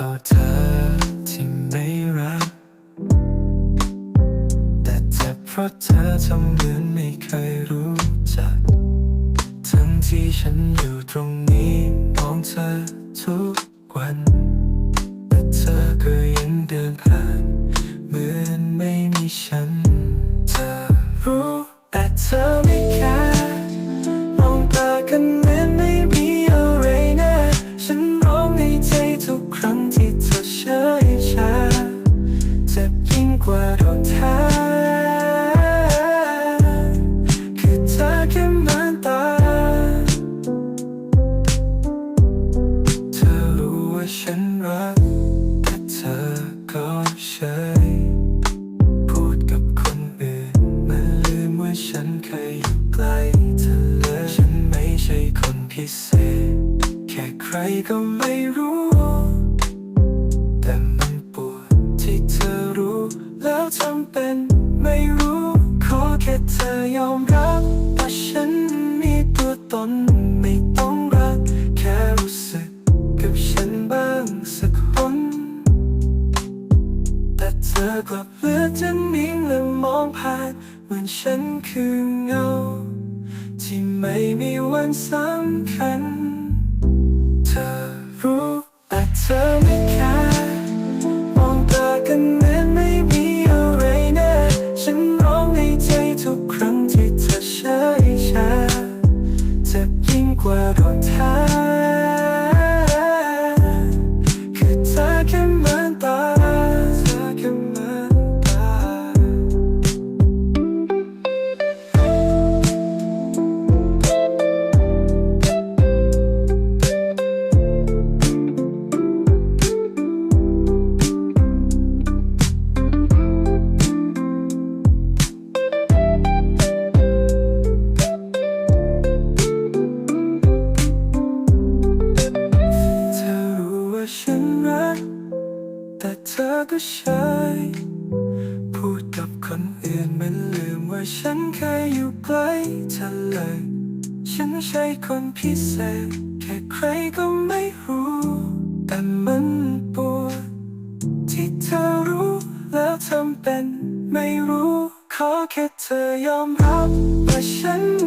เธอที่ไม่รัก แต่เจ็เพราะเธอทำเหมือนไม่เคยรู้จัก ทั้งที่ฉันอยู่ตรงนี้มองเธอทุกวัน แต่เธอก็ยังเดินผ่านเหมือนไม่มีฉัน เธอรู้แต่เธอไม่แคร์มองตากัน เศษ แค่ใครก็ไม่รู้ แต่มันปวดที่เธอรู้ แล้วทำเป็นไม่รู้ ขอแค่เธอยอมรับว่าฉันมีตัวตนไม่ต้องรัก แค่รู้สึกกับฉันบ้างสักคน แต่เธอกลับเลือกจะนิ่งและมองผ่าน เหมือนฉันคือเงา ที่ไม่มีวันสำคัญ เธอรู้แต่เธอไม่ ก็ใช่พูดกับคนอื่นมันลืมว่าฉันเคยอยู่ใกล้เธอเลย ฉันใช่คนพิเศษ แค่ใครก็ไม่รู้ แต่มันปวดที่เธอรู้แล้วทำเป็น ไม่รู้ ขอแค่เธอยอมรับว่าฉัน